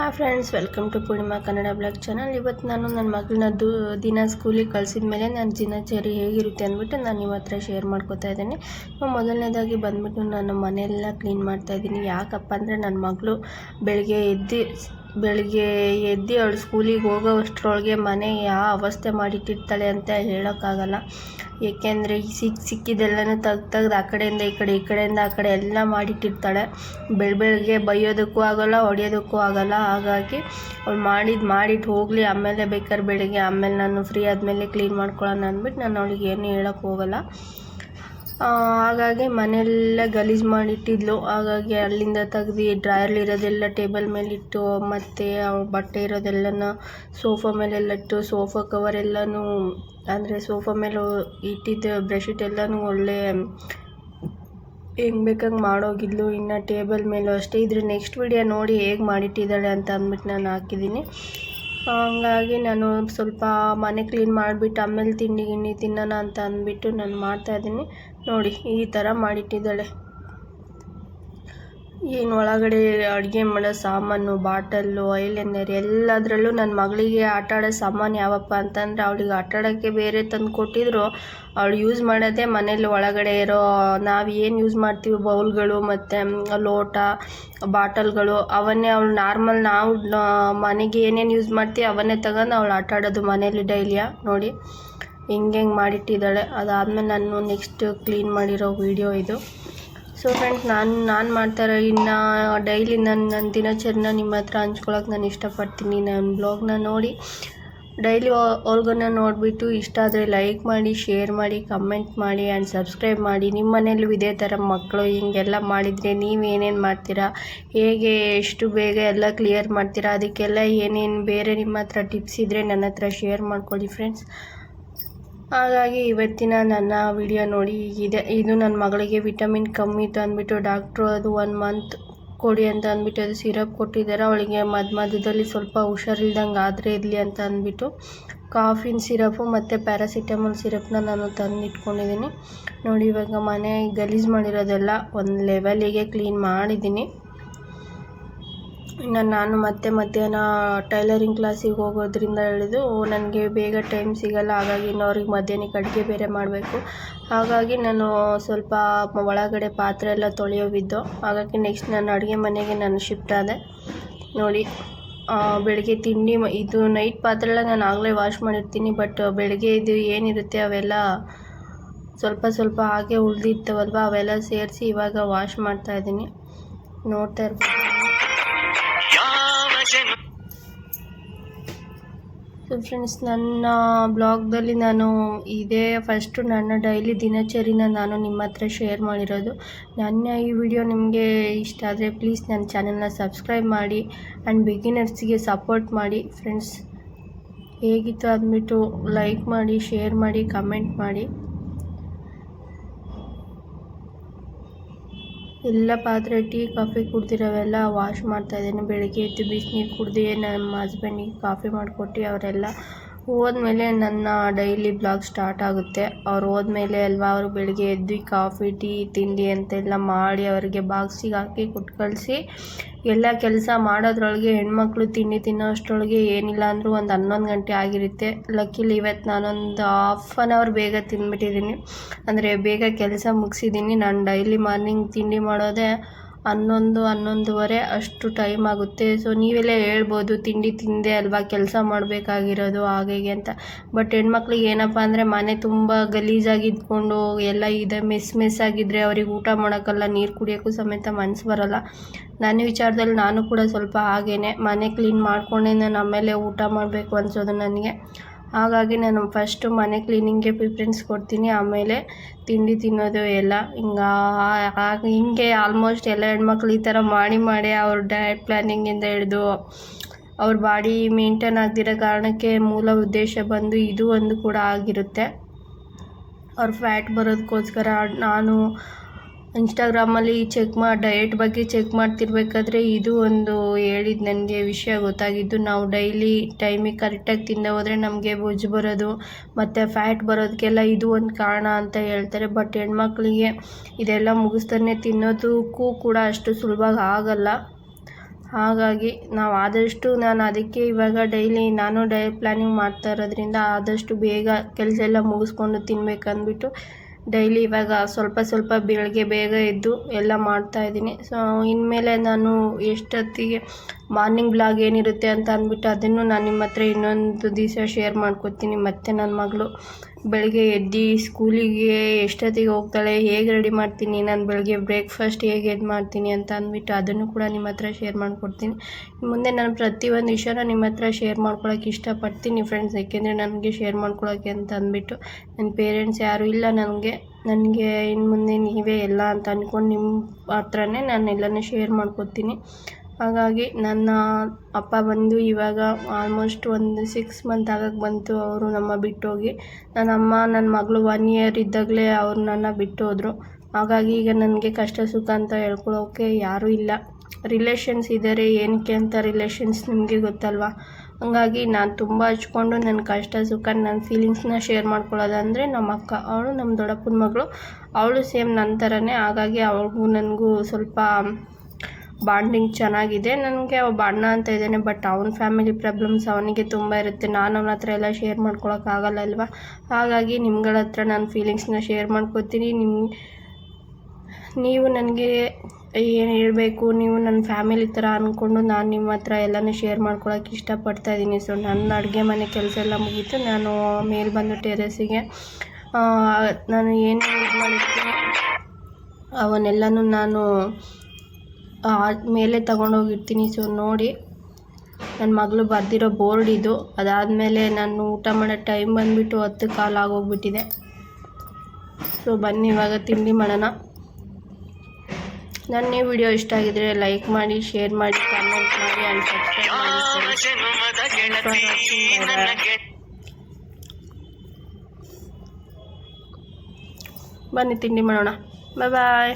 Hi friends welcome to Purnima Kannada blog channel ಇವತ್ತು ನಾನು ನನ್ನ ಮಗಳನ್ನ ದು ದಿನ ಸ್ಕೂಲಿಗೆ ಕಳಿಸಿದ ಮೇಲೆ ನನ್ನ ದಿನಚರಿ ಹೇಗಿರುತ್ತೆ ಅಂದ್ಬಿಟ್ಟು ನಾನು ನಿಮ್ಮ ಹತ್ರ ಶೇರ್ ಮಾಡ್ಕೋತಾ ಇದ್ದೀನಿ. ಮೊದಲನೇದಾಗಿ ಬಂದ್ಬಿಟ್ಟು ನಾನು ಮನೆಯೆಲ್ಲ ಕ್ಲೀನ್ ಮಾಡ್ತಾ ಇದ್ದೀನಿ. ಯಾಕಪ್ಪ ಅಂದರೆ ನನ್ನ ಮಗಳು ಬೆಳಗ್ಗೆ ಎದ್ದು ಬೆಳಗ್ಗೆ ಎದ್ದು ಅವಳು ಸ್ಕೂಲಿಗೆ ಹೋಗೋ ಅಷ್ಟರೊಳಗೆ ಮನೆ ಯಾವ ಅವಸ್ಥೆ ಮಾಡಿಟ್ಟಿರ್ತಾಳೆ ಅಂತ ಹೇಳೋಕ್ಕಾಗಲ್ಲ. ಏಕೆಂದರೆ ಸಿಕ್ಕ ಸಿಕ್ಕಿದ್ದೆಲ್ಲನೂ ತೆಗ್ದು ತೆಗ್ದು ಆ ಕಡೆಯಿಂದ ಈ ಕಡೆ ಈ ಕಡೆಯಿಂದ ಆ ಕಡೆ ಎಲ್ಲ ಮಾಡಿಟ್ಟಿರ್ತಾಳೆ. ಬೆಳ ಬೆಳಗ್ಗೆ ಬೈಯೋದಕ್ಕೂ ಆಗೋಲ್ಲ, ಹೊಡೆಯೋದಕ್ಕೂ ಆಗೋಲ್ಲ. ಹಾಗಾಗಿ ಅವ್ಳು ಮಾಡಿದ್ದು ಮಾಡಿಟ್ಟು ಹೋಗಲಿ, ಆಮೇಲೆ ಬೇಕಾದ್ರೆ ಬೆಳಗ್ಗೆ ಆಮೇಲೆ ನಾನು ಫ್ರೀ ಆದಮೇಲೆ ಕ್ಲೀನ್ ಮಾಡ್ಕೊಳ್ಳೋಣ ಅಂದ್ಬಿಟ್ಟು ನಾನು ಅವಳಿಗೆ ಏನು ಹೇಳೋಕ್ಕೆ ಹೋಗಲ್ಲ. ಹಾಗಾಗಿ ಮನೆಯೆಲ್ಲ ಗಲೀಜು ಮಾಡಿಟ್ಟಿದ್ಲು. ಹಾಗಾಗಿ ಅಲ್ಲಿಂದ ತೆಗ್ದು ಡ್ರಾಯರ್ಲಿರೋದೆಲ್ಲ ಟೇಬಲ್ ಮೇಲಿಟ್ಟು, ಮತ್ತು ಅವ್ಳ ಬಟ್ಟೆ ಇರೋದೆಲ್ಲನ ಸೋಫಾ ಮೇಲೆಲ್ಲ ಇಟ್ಟು ಸೋಫಾ ಕವರ್ ಎಲ್ಲನೂ, ಅಂದರೆ ಸೋಫಾ ಮೇಲೆ ಇಟ್ಟಿದ್ದ ಬ್ರಷ್ಶೀಟ್ ಎಲ್ಲನೂ ಒಳ್ಳೆ ಹೆಂಗೆ ಬೇಕಂಗೆ ಮಾಡೋಗಿದ್ಲು. ಇನ್ನು ಟೇಬಲ್ ಮೇಲೂ ಅಷ್ಟೇ. ಇದ್ರ ನೆಕ್ಸ್ಟ್ ವಿಡಿಯೋ ನೋಡಿ ಹೇಗೆ ಮಾಡಿಟ್ಟಿದ್ದಾಳೆ ಅಂತ ಅಂದ್ಬಿಟ್ಟು ನಾನು ಹಾಕಿದ್ದೀನಿ. ಹಂಗಾಗಿ ನಾನು ಸ್ವಲ್ಪ ಮನೆ ಕ್ಲೀನ್ ಮಾಡಿಬಿಟ್ಟು ಆಮೇಲೆ ತಿಂಡಿ ಗಿಂಡಿ ತಿನ್ನೋಣ ಅಂತ ಅಂದ್ಬಿಟ್ಟು ನಾನು ಮಾಡ್ತಾಯಿದ್ದೀನಿ ನೋಡಿ, ಈ ಥರ ಮಾಡಿಟ್ಟಿದ್ದಾಳೆ. ಏನು ಒಳಗಡೆ ಅಡುಗೆ ಮಾಡೋ ಸಾಮಾನು, ಬಾಟಲ್ಲು, ಐಲೈನರ್ ಎಲ್ಲದರಲ್ಲೂ ನನ್ನ ಮಗಳಿಗೆ ಆಟ ಆಡೋ ಸಾಮಾನು ಯಾವಪ್ಪ ಅಂತಂದರೆ ಅವಳಿಗೆ ಆಟ ಆಡೋಕ್ಕೆ ಬೇರೆ ತಂದು ಕೊಟ್ಟಿದ್ರು. ಅವಳು ಯೂಸ್ ಮಾಡೋದೇ ಮನೇಲಿ ಒಳಗಡೆ ಇರೋ, ನಾವು ಏನು ಯೂಸ್ ಮಾಡ್ತೀವಿ ಬೌಲ್ಗಳು ಮತ್ತು ಲೋಟ, ಬಾಟಲ್ಗಳು ಅವನ್ನೇ ಅವಳು ನಾರ್ಮಲ್ ನಾವು ಮನೆಗೆ ಏನೇನು ಯೂಸ್ ಮಾಡ್ತೀವಿ ಅವನ್ನೇ ತಗೊಂಡು ಅವಳು ಆಟ ಆಡೋದು ಮನೇಲಿ ಡೈಲಿಯ ನೋಡಿ. ಹೆಂಗೆ ಹೆಂಗೆ ಮಾಡಿಟ್ಟಿದ್ದಾಳೆ. ಅದಾದಮೇಲೆ ನಾನು ನೆಕ್ಸ್ಟ್ ಕ್ಲೀನ್ ಮಾಡಿರೋ ವೀಡಿಯೋ ಇದು. ಸೊ ಫ್ರೆಂಡ್ಸ್ ನಾನು ನಾನು ಮಾಡ್ತಾರೆ ಇನ್ನು ಡೈಲಿ ನನ್ನ ನನ್ನ ದಿನಚರಿನ ನಿಮ್ಮ ಹತ್ರ ಹಂಚ್ಕೊಳ್ಳೋಕೆ ನಾನು ಇಷ್ಟಪಡ್ತೀನಿ. ನನ್ನ ಬ್ಲಾಗ್ನ ನೋಡಿ ಡೈಲಿ ಅವ್ರಿಗನ್ನ ನೋಡಿಬಿಟ್ಟು ಇಷ್ಟ ಆದರೆ ಲೈಕ್ ಮಾಡಿ ಶೇರ್ ಮಾಡಿ ಕಮೆಂಟ್ ಮಾಡಿ ಆ್ಯಂಡ್ ಸಬ್ಸ್ಕ್ರೈಬ್ ಮಾಡಿ. ನಿಮ್ಮ ಮನೇಲೂ ಇದೇ ಥರ ಮಕ್ಕಳು ಹಿಂಗೆಲ್ಲ ಮಾಡಿದರೆ ನೀವು ಏನೇನು ಮಾಡ್ತೀರಾ? ಹೇಗೆ, ಎಷ್ಟು ಬೇಗ ಎಲ್ಲ ಕ್ಲಿಯರ್ ಮಾಡ್ತೀರಾ? ಅದಕ್ಕೆಲ್ಲ ಏನೇನು ಬೇರೆ ನಿಮ್ಮ ಹತ್ರ ಟಿಪ್ಸ್ ಇದ್ದರೆ ನನ್ನ ಹತ್ರ ಶೇರ್ ಮಾಡ್ಕೊಳ್ಳಿ ಫ್ರೆಂಡ್ಸ್ ಹಾಗಾಗಿ ಇವತ್ತಿನ ನನ್ನ ವಿಡಿಯೋ ನೋಡಿ, ಇದೆ ಇದು ನನ್ನ ಮಗಳಿಗೆ ವಿಟಮಿನ್ ಕಮ್ಮಿ ಇತ್ತು ಅಂದ್ಬಿಟ್ಟು ಡಾಕ್ಟ್ರು ಅದು ಒನ್ ಮಂತ್ ಕೊಡಿ ಅಂತ ಅಂದ್ಬಿಟ್ಟು ಅದು ಸಿರಪ್ ಕೊಟ್ಟಿದ್ದಾರೆ. ಅವಳಿಗೆ ಮಧ್ಯ ಮಧ್ಯದಲ್ಲಿ ಸ್ವಲ್ಪ ಹುಷಾರಿಲ್ದಂಗೆ ಆದರೆ ಇರಲಿ ಅಂತ ಅಂದ್ಬಿಟ್ಟು ಕಾಫಿನ್ ಸಿರಪು ಮತ್ತು ಪ್ಯಾರಾಸಿಟಮಲ್ ಸಿರಪ್ನ ನಾನು ತಂದಿಟ್ಕೊಂಡಿದ್ದೀನಿ. ನೋಡಿ, ಇವಾಗ ಮನೆ ಗಲೀಜು ಮಾಡಿರೋದೆಲ್ಲ ಒಂದು ಲೆವೆಲಿಗೆ ಕ್ಲೀನ್ ಮಾಡಿದ್ದೀನಿ. ಇನ್ನು ನಾನು ಮತ್ತೆ ಮಧ್ಯಾಹ್ನ ಟೈಲರಿಂಗ್ ಕ್ಲಾಸಿಗೆ ಹೋಗೋದ್ರಿಂದ ಹಿಡಿದು ನನಗೆ ಬೇಗ ಟೈಮ್ ಸಿಗಲ್ಲ, ಹಾಗಾಗಿ ಇನ್ನು ಅವ್ರಿಗೆ ಮಧ್ಯಾಹ್ನಕ್ಕೆ ಅಡುಗೆ ಬೇರೆ ಮಾಡಬೇಕು. ಹಾಗಾಗಿ ನಾನು ಸ್ವಲ್ಪ ಒಳಗಡೆ ಪಾತ್ರೆ ಎಲ್ಲ ತೊಳೆಯೋವಿದ್ದು ಹಾಗಾಗಿ ನೆಕ್ಸ್ಟ್ ನಾನು ಅಡುಗೆ ಮನೆಗೆ ನಾನು ಶಿಫ್ಟ್ ಆದೆ. ನೋಡಿ ಬೆಳಗ್ಗೆ ತಿಂಡಿ ಇದು ನೈಟ್ ಪಾತ್ರೆ ಎಲ್ಲ ನಾನು ಆಗಲೇ ವಾಶ್ ಮಾಡಿರ್ತೀನಿ ಬಟ್ ಬೆಳಗ್ಗೆ ಇದು ಏನಿರುತ್ತೆ ಅವೆಲ್ಲ ಸ್ವಲ್ಪ ಸ್ವಲ್ಪ ಹಾಗೆ ಉಳಿದಿರ್ತವಲ್ವ, ಅವೆಲ್ಲ ಸೇರಿಸಿ ಇವಾಗ ವಾಶ್ ಮಾಡ್ತಾಯಿದ್ದೀನಿ ನೋಡ್ತಾ ಇರ್ಬೋದು ಫ್ರೆಂಡ್ಸ್ ನನ್ನ ಬ್ಲಾಗ್ದಲ್ಲಿ ನಾನು ಇದೇ ಫಸ್ಟು ನನ್ನ ಡೈಲಿ ದಿನಚರಿನ ನಾನು ನಿಮ್ಮ ಹತ್ರ ಶೇರ್ ಮಾಡಿರೋದು. ನನ್ನ ಈ ವಿಡಿಯೋ ನಿಮಗೆ ಇಷ್ಟ ಆದರೆ ಪ್ಲೀಸ್ ನನ್ನ ಚಾನೆಲ್ನ ಸಬ್ಸ್ಕ್ರೈಬ್ ಮಾಡಿ ಆ್ಯಂಡ್ ಬಿಗಿನರ್ಸ್ಗೆ ಸಪೋರ್ಟ್ ಮಾಡಿ. ಫ್ರೆಂಡ್ಸ್ ಹೇಗಿತ್ತು ಅಂದ್ಬಿಟ್ಟು ಲೈಕ್ ಮಾಡಿ ಶೇರ್ ಮಾಡಿ ಕಮೆಂಟ್ ಮಾಡಿ. ಎಲ್ಲ ಪಾತ್ರೆ, ಟೀ, ಕಾಫಿ ಕುಡ್ದಿರೋವೆಲ್ಲ ವಾಶ್ ಮಾಡ್ತಾಯಿದ್ದೀನಿ ಬೆಳಗ್ಗೆ ಎದ್ದು ಬಿಸಿನೀರು ಕುಡ್ದು ನಮ್ಮ ಹಸ್ಬೆಂಡಿಗೆ ಕಾಫಿ ಮಾಡಿಕೊಟ್ಟು ಅವರೆಲ್ಲ ಹೋದ್ಮೇಲೆ ನನ್ನ ಡೈಲಿ ಬ್ಲಾಗ್ ಸ್ಟಾರ್ಟ್ ಆಗುತ್ತೆ. ಅವ್ರು ಹೋದ್ಮೇಲೆ ಅಲ್ವಾ, ಅವರು ಬೆಳಿಗ್ಗೆ ಎದ್ದು ಕಾಫಿ, ಟೀ, ತಿಂಡಿ ಅಂತೆಲ್ಲ ಮಾಡಿ ಅವರಿಗೆ ಬಾಕ್ಸಿಗೆ ಹಾಕಿ ಕೊಟ್ಟು ಕಳಿಸಿ, ಎಲ್ಲ ಕೆಲಸ ಮಾಡೋದ್ರೊಳಗೆ ಹೆಣ್ಮಕ್ಳು ತಿಂಡಿ ತಿನ್ನೋ ಅಷ್ಟರೊಳಗೆ ಏನಿಲ್ಲ ಅಂದರೂ ಒಂದು ಹನ್ನೊಂದು ಗಂಟೆ ಆಗಿರುತ್ತೆ. ಲಕ್ಕಿಲಿ ಇವತ್ತು ನಾನೊಂದು ಹಾಫ್ ಆನ್ ಅವರ್ ಬೇಗ ತಿಂದ್ಬಿಟ್ಟಿದ್ದೀನಿ. ಅಂದರೆ ಬೇಗ ಕೆಲಸ ಮುಗಿಸಿದ್ದೀನಿ. ನಾನು ಡೈಲಿ ಮಾರ್ನಿಂಗ್ ತಿಂಡಿ ಮಾಡೋದೇ ಹನ್ನೊಂದು, ಹನ್ನೊಂದುವರೆ, ಅಷ್ಟು ಟೈಮ್ ಆಗುತ್ತೆ. ಸೊ ನೀವೆಲ್ಲ ಹೇಳ್ಬೋದು, ತಿಂಡಿ ತಿಂದೆ ಅಲ್ವಾ, ಕೆಲಸ ಮಾಡಬೇಕಾಗಿರೋದು ಹಾಗೆ ಅಂತ. ಬಟ್ ಹೆಣ್ಮಕ್ಳಿಗೆ ಏನಪ್ಪ ಅಂದರೆ ಮನೆ ತುಂಬ ಗಲೀಜಾಗಿ ಇದ್ಕೊಂಡು ಎಲ್ಲ ಇದೆ ಮೆಸ್ ಮೆಸ್ ಆಗಿದ್ದರೆ ಅವ್ರಿಗೆ ಊಟ ಮಾಡೋಕ್ಕಲ್ಲ, ನೀರು ಕುಡಿಯೋಕ್ಕೂ ಸಮೇತ ಮನಸ್ಸು ಬರೋಲ್ಲ. ನನ್ನ ವಿಚಾರದಲ್ಲಿ ನಾನು ಕೂಡ ಸ್ವಲ್ಪ ಹಾಗೇ ಮನೆ ಕ್ಲೀನ್ ಮಾಡ್ಕೊಂಡೇ ನಾನು ಮೇಲೆ ಊಟ ಮಾಡಬೇಕು ಅನ್ಸೋದು ನನಗೆ. ಹಾಗಾಗಿ ನಾನು ಫಸ್ಟು ಮನೆ ಕ್ಲೀನಿಂಗ್ಗೆ ಪ್ರಿಫ್ರೆನ್ಸ್ ಕೊಡ್ತೀನಿ. ಆಮೇಲೆ ತಿಂಡಿ ತಿನ್ನೋದು ಎಲ್ಲ. ಹಿಂಗೆ ಹಿಂಗೆ ಆಲ್ಮೋಸ್ಟ್ ಎಲ್ಲ ಹೆಣ್ಮಕ್ಳು ಈ ಥರ ಮಾಡಿ ಮಾಡಿ ಅವ್ರ ಡಯಟ್ ಪ್ಲ್ಯಾನಿಂಗಿಂದ ಹಿಡಿದು ಅವ್ರ ಬಾಡಿ ಮೇಂಟೈನ್ ಆಗದಿರೋ ಕಾರಣಕ್ಕೆ ಮೂಲ ಉದ್ದೇಶ ಬಂದು ಇದು ಒಂದು ಕೂಡ ಆಗಿರುತ್ತೆ. ಅವ್ರ ಫ್ಯಾಟ್ ಬರೋದಕ್ಕೋಸ್ಕರ ನಾನು ಇನ್ಸ್ಟಾಗ್ರಾಮಲ್ಲಿ ಚೆಕ್ ಮಾ, ಡಯೆಟ್ ಬಗ್ಗೆ ಚೆಕ್ ಮಾಡ್ತಿರ್ಬೇಕಾದ್ರೆ ಇದು ಒಂದು ಹೇಳಿದ್ದು ನನಗೆ ವಿಷಯ ಗೊತ್ತಾಗಿದ್ದು, ನಾವು ಡೈಲಿ ಟೈಮಿಗೆ ಕರೆಕ್ಟಾಗಿ ತಿಂದ ಹೋದರೆ ನಮಗೆ ಬೊಜ್ಜು ಬರೋದು, ಮತ್ತು ಫ್ಯಾಟ್ ಬರೋದಕ್ಕೆಲ್ಲ ಇದು ಒಂದು ಕಾರಣ ಅಂತ ಹೇಳ್ತಾರೆ. ಬಟ್ ಹೆಣ್ಮಕ್ಳಿಗೆ ಇದೆಲ್ಲ ಮುಗಿಸ್ತಾನೆ ತಿನ್ನೋದಕ್ಕೂ ಕೂಡ ಅಷ್ಟು ಸುಲಭವಾಗಿ ಆಗಲ್ಲ. ಹಾಗಾಗಿ ನಾವು ಆದಷ್ಟು ನಾನು ಅದಕ್ಕೆ ಇವಾಗ ಡೈಲಿ ನಾನು ಡಯಟ್ ಪ್ಲ್ಯಾನಿಂಗ್ ಮಾಡ್ತಾ ಇರೋದ್ರಿಂದ ಆದಷ್ಟು ಬೇಗ ಕೆಲಸ ಎಲ್ಲ ಮುಗಿಸ್ಕೊಂಡು ತಿನ್ಬೇಕು ಅಂದ್ಬಿಟ್ಟು ಡೈಲಿ ಇವಾಗ ಸ್ವಲ್ಪ ಸ್ವಲ್ಪ ಬೆಳಗ್ಗೆ ಬೇಗ ಎದ್ದು ಎಲ್ಲ ಮಾಡ್ತಾಯಿದ್ದೀನಿ ಸೊ ಇನ್ಮೇಲೆ ನಾನು ಎಷ್ಟೊತ್ತಿಗೆ ಮಾರ್ನಿಂಗ್ ಬ್ಲಾಗ್ ಏನಿರುತ್ತೆ ಅಂತ ಅಂದ್ಬಿಟ್ಟು ಅದನ್ನು ನಾನು ನಿಮ್ಮ ಹತ್ರ ಇನ್ನೊಂದು ದಿವಸ ಶೇರ್ ಮಾಡ್ಕೊತೀನಿ ಮತ್ತು ನನ್ನ ಮಗಳು. ಬೆಳಗ್ಗೆ ಎದ್ದು ಸ್ಕೂಲಿಗೆ ಎಷ್ಟೊತ್ತಿಗೆ ಹೋಗ್ತಾಳೆ, ಹೇಗೆ ರೆಡಿ ಮಾಡ್ತೀನಿ, ನಾನು ಬೆಳಗ್ಗೆ ಬ್ರೇಕ್ಫಾಸ್ಟ್ ಹೇಗೆ ಇದು ಮಾಡ್ತೀನಿ ಅಂತ ಅಂದ್ಬಿಟ್ಟು ಅದನ್ನು ಕೂಡ ನಿಮ್ಮ ಹತ್ರ ಶೇರ್ ಮಾಡಿಕೊಡ್ತೀನಿ. ಮುಂದೆ ನಾನು ಪ್ರತಿಯೊಂದು ವಿಷಯನ ನಿಮ್ಮ ಹತ್ರ ಶೇರ್ ಮಾಡ್ಕೊಳಕ್ಕೆ ಇಷ್ಟಪಡ್ತೀನಿ ಫ್ರೆಂಡ್ಸ್ ಯಾಕೆಂದರೆ ನನಗೆ ಶೇರ್ ಮಾಡ್ಕೊಳ್ಳೋಕೆ ಅಂತ ಅಂದ್ಬಿಟ್ಟು. ನನ್ನ ಪೇರೆಂಟ್ಸ್ ಯಾರೂ ಇಲ್ಲ ನನಗೆ. ನನಗೆ ಇನ್ನು ಮುಂದೆ ನೀವೇ ಎಲ್ಲ ಅಂತ ಅಂದ್ಕೊಂಡು ನಿಮ್ಮ ಹತ್ರನೇ ನಾನು ಎಲ್ಲನೂ ಶೇರ್ ಮಾಡ್ಕೊತೀನಿ ಹಾಗಾಗಿ ನನ್ನ ಅಪ್ಪ ಬಂದು ಇವಾಗ ಆಲ್ಮೋಸ್ಟ್ ಒಂದು ಸಿಕ್ಸ್ ಮಂತ್ ಆಗಕ್ಕೆ ಬಂತು ಅವರು ನಮ್ಮ ಬಿಟ್ಟೋಗಿ. ನನ್ನ ಅಮ್ಮ ನನ್ನ ಮಗಳು ಒನ್ ಇಯರ್ ಇದ್ದಾಗಲೇ ಅವ್ರು ನನ್ನ ಬಿಟ್ಟು ಹಾಗಾಗಿ ಈಗ ನನಗೆ ಕಷ್ಟ ಸುಖ ಅಂತ ಹೇಳ್ಕೊಳೋಕೆ ಯಾರೂ ಇಲ್ಲ. ರಿಲೇಷನ್ಸ್ ಇದ್ದಾರೆ ಏನಕ್ಕೆ ಅಂತ ರಿಲೇಷನ್ಸ್ ನಿಮಗೆ ಗೊತ್ತಲ್ವಾ? ಹಾಗಾಗಿ ನಾನು ತುಂಬ ಹಚ್ಕೊಂಡು ನನ್ನ ಕಷ್ಟ ಸುಖ ನನ್ನ ಫೀಲಿಂಗ್ಸ್ನ ಶೇರ್ ಮಾಡ್ಕೊಳ್ಳೋದಂದರೆ ನಮ್ಮ ಅಕ್ಕ, ಅವಳು ನಮ್ಮ ದೊಡ್ಡಪ್ಪನ ಮಗಳು. ಅವಳು ಸೇಮ್ ನನ್ನ ಥರನೇ ಹಾಗಾಗಿ ಅವಳಿಗೂ ನನಗೂ ಸ್ವಲ್ಪ ಬಾಂಡಿಂಗ್ ಚೆನ್ನಾಗಿದೆ. ನನಗೆ ಒಬ್ಬ ಅಣ್ಣ ಅಂತ ಇದ್ದಾನೆ ಬಟ್ ಅವನ ಫ್ಯಾಮಿಲಿ ಪ್ರಾಬ್ಲಮ್ಸ್ ಅವನಿಗೆ ತುಂಬ ಇರುತ್ತೆ. ನಾನು ಅವನ ಹತ್ರ ಎಲ್ಲ ಶೇರ್ ಮಾಡ್ಕೊಳಕ್ಕಾಗಲ್ಲ ಅಲ್ವಾ? ಹಾಗಾಗಿ ನಿಮ್ಗಳ ಹತ್ರ ನಾನು ಫೀಲಿಂಗ್ಸ್ನ ಶೇರ್ ಮಾಡ್ಕೊತೀನಿ. ನಿಮ್ಮ ನೀವು ನನಗೆ ಏನು ಹೇಳಬೇಕು? ನೀವು ನನ್ನ ಫ್ಯಾಮಿಲಿ ಥರ ಅಂದ್ಕೊಂಡು ನಾನು ನಿಮ್ಮ ಹತ್ರ ಎಲ್ಲನೂ ಶೇರ್ ಮಾಡ್ಕೊಳಕ್ಕೆ ಇಷ್ಟಪಡ್ತಾ ಇದ್ದೀನಿ. ಸೊ ನನ್ನ ಅಡುಗೆ ಮನೆ ಕೆಲಸ ಎಲ್ಲ ಮುಗೀತು. ನಾನು ಮೇಲೆ ಬಂದು ಟೆರೆಸಿಗೆ ನಾನು ಏನು ಮಾಡಿರ್ತೀನಿ, ಅವನ್ನೆಲ್ಲನೂ ನಾನು ಮೇಲೆ ತಗೊಂಡೋಗಿರ್ತೀನಿ. ಸೊ ನೋಡಿ ನನ್ನ ಮಗಳು ಬರೆದಿರೋ ಬೋರ್ಡ್ ಇದು. ಅದಾದಮೇಲೆ ನಾನು ಊಟ ಮಾಡೋ ಟೈಮ್ ಬಂದುಬಿಟ್ಟು ಹತ್ತು ಕಾಲು ಆಗೋಗ್ಬಿಟ್ಟಿದೆ. ಸೊ ಬನ್ನಿ ಇವಾಗ ತಿಂಡಿ ಮಾಡೋಣ. ನನ್ನ ಈ ವಿಡಿಯೋ ಇಷ್ಟ ಆಗಿದ್ರೆ ಲೈಕ್ ಮಾಡಿ ಶೇರ್ ಮಾಡಿ ಕಮೆಂಟ್ ಮಾಡಿ ಆ್ಯಂಡ್ ಸಬ್ಸ್ಕ್ರೈಬ್ ಮಾಡಿ ಬನ್ನಿ ತಿಂಡಿ ಮಾಡೋಣ. ಬಾಯ್ ಬಾಯ್